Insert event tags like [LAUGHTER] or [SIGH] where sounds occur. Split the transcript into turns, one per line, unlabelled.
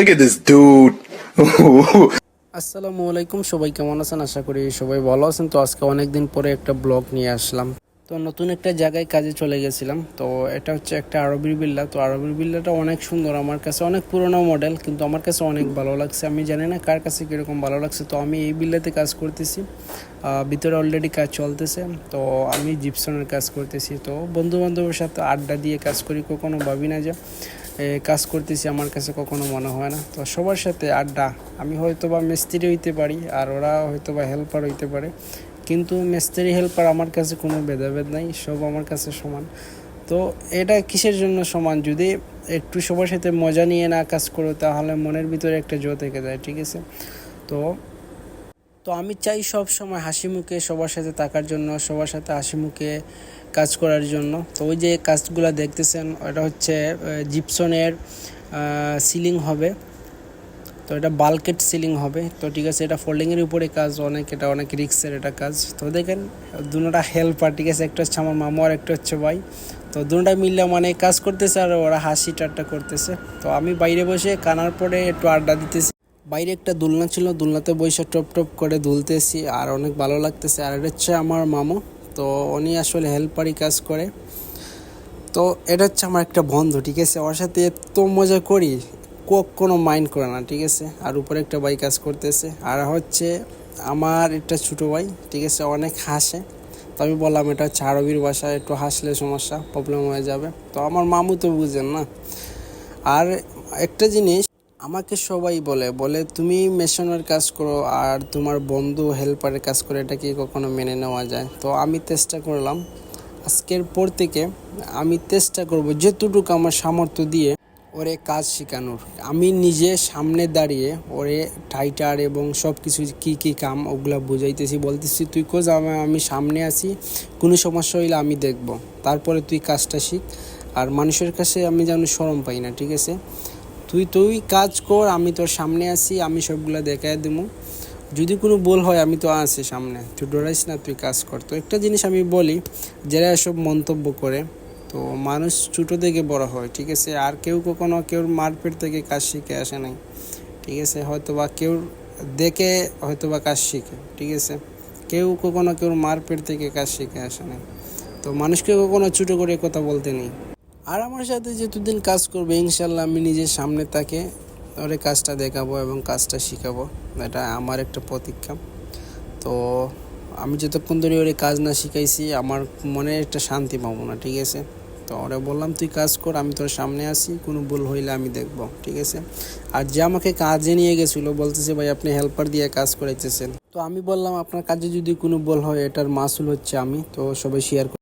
Look at this dude. [LAUGHS]
আসসালামু আলাইকুম, সবাই কেমন আছেন? আশা করি সবাই ভালো আছেন। তো আজকে অনেক দিন পরে একটা ব্লগ নিয়ে আসলাম। তো নতুন একটা জায়গায় কাজে চলে গেছিলাম। তো এটা হচ্ছে একটা আরবির বিল্লা। তো আরবির বিল্লাটা অনেক সুন্দর, আমার কাছে অনেক পুরোনো মডেল কিন্তু আমার কাছে অনেক ভালো লাগছে। আমি জানি না কার কাছে কীরকম ভালো লাগছে। তো আমি এই বিল্লাতে কাজ করতেছি। ভিতরে অলরেডি কাজ চলতেছে। তো আমি জিপসনের কাজ করতেছি। তো বন্ধু বান্ধবের সাথে আড্ডা দিয়ে কাজ করি, কখনো ভাবি না যে কাজ করতেছি, আমার কাছে কখনো মনে হয় না। তো সবার সাথে আড্ডা, আমি হয়তো বা মিস্ত্রি হইতে পারি, আর ওরা হয়তো বা হেল্পার হইতে পারে। কিন্তু মিস্ত্রি হেল্পার আমার কাছে কোনো ভেদাভেদ নাই, সব আমার কাছে সমান। তো এটা কিসের জন্য সমান? যদি একটু সবার সাথে মজা নিয়ে না কাজ করো, তাহলে মনের ভিতরে একটা জো থেকে যায়, ঠিক আছে? তো তো আমি চাই সব সময় হাসি মুখে সবার সাথে থাকার জন্য, সবার সাথে হাসি মুখে কাজ করার জন্য। তো ওই যে কাজগুলো দেখতেছেন, ওটা হচ্ছে জিপসনের সিলিং হবে। তো এটা বালকেট সিলিং হবে। তো ঠিক আছে, এটা ফোল্ডিংয়ের উপরে কাজ, অনেক এটা অনেক রিক্সের এটা কাজ। তো দেখেন, দুটা হেল্পার ঠিক আছে, একটা হচ্ছে আমার মামু আর একটা হচ্ছে ভাই। তো দুটা মিললে মানে কাজ করতেছে আর ওরা হাসি টাট্টা করতেছে। তো আমি বাইরে বসে কানার পরে একটু আড্ডা দিতেছি। বাইরে একটা দোলনা ছিল, দোলনাতে বসে টপ টপ করে দুলতেছি আর অনেক ভালো লাগতেছে। আর এটা হচ্ছে আমার মামু, তো উনি আসলে হেল্পারই কাজ করে। তো এটা হচ্ছে আমার একটা বন্ধু, ঠিক আছে? ওর সাথে এত মজা করি কোনো মাইন্ড করে না, ঠিক আছে? আর উপরে একটা ভাই কাজ করতেছে। আর হচ্ছে আমার একটা ছোটো ভাই, ঠিক আছে? অনেক হাসে। তো আমি বললাম, এটা হচ্ছে আরবির ভাষা, একটু হাসলে সমস্যা প্রবলেম হয়ে যাবে। তো আমার মামু তো বুঝেন না। আর একটা জিনিস আমাকে সবাই বলে বলে তুমি মেশনের কাজ করো আর তোমার বন্ধু হেল্পারের কাজ করে, এটা কি কখনো মেনে নেওয়া যায়? তো আমি চেষ্টা করলাম। আজকের পর থেকে আমি চেষ্টা করব যেতটুকু আমার সামর্থ্য দিয়ে ওরে কাজ শেখানোর। আমি নিজে সামনে দাঁড়িয়ে ওরে টাইটার এবং সব কিছু কী কী কাম ওগুলো বুঝাইতেছি, বলতেছি, তুই আমি আমি সামনে আছি, কোনো সমস্যা হইলে আমি দেখব। তারপরে তুই কাজটা শিখ। আর মানুষের কাছে আমি যেন সরম পাই না, ঠিক আছে? তুই তুই কাজ কর, আমি তোর সামনে আছি, আমি সবগুলা দেখাই দেবো যদি কোনো ভুল হয়, আমি তো আছি সামনে। তুই ডরাইস না, তুই কাজ কর। তো একটা জিনিস আমি বলি, যারা এসব মন্তব্য করে, তো মানুষ ছোটো থেকে বড় হয়, ঠিক আছে? আর কেউ কখনো কেউ মারপেট থেকে কাজ শিখে আসে নাই, ঠিক আছে? হয়তো বা কেউ দেখে হয়তো বা কাজ শিখে, ঠিক আছে? কেউ কখনো কেউ মারপেট থেকে কাজ শিখে আসে নাই। তো মানুষকে কখনো ছোটো করে কথা বলতে নেই। আর আমার সাথে যেতদিন কাজ করবে, ইনশাল্লাহ আমি নিজের সামনে তাকে ওরে কাজটা দেখাবো এবং কাজটা শিখাবো। এটা আমার একটা প্রতীক্ষা। তো আমি যতক্ষণ ধরে ওরে কাজ না শিখাইছি, আমার মনে একটা শান্তি পাবো না ঠিক আছে? তো ওরে বললাম, তুই কাজ কর, আমি তোর সামনে আসি কোনো ভুল হইলে আমি দেখব ঠিক আছে? আর যে আমাকে কাজে নিয়ে গেছিল, বলতেছে, ভাই, আপনি হেল্পার দিয়ে কাজ করাইতেছেন। তো আমি বললাম, আপনার কাজে যদি কোনো ভুল হয়, এটার মাসুল হচ্ছে আমি। তো সবাই শেয়ার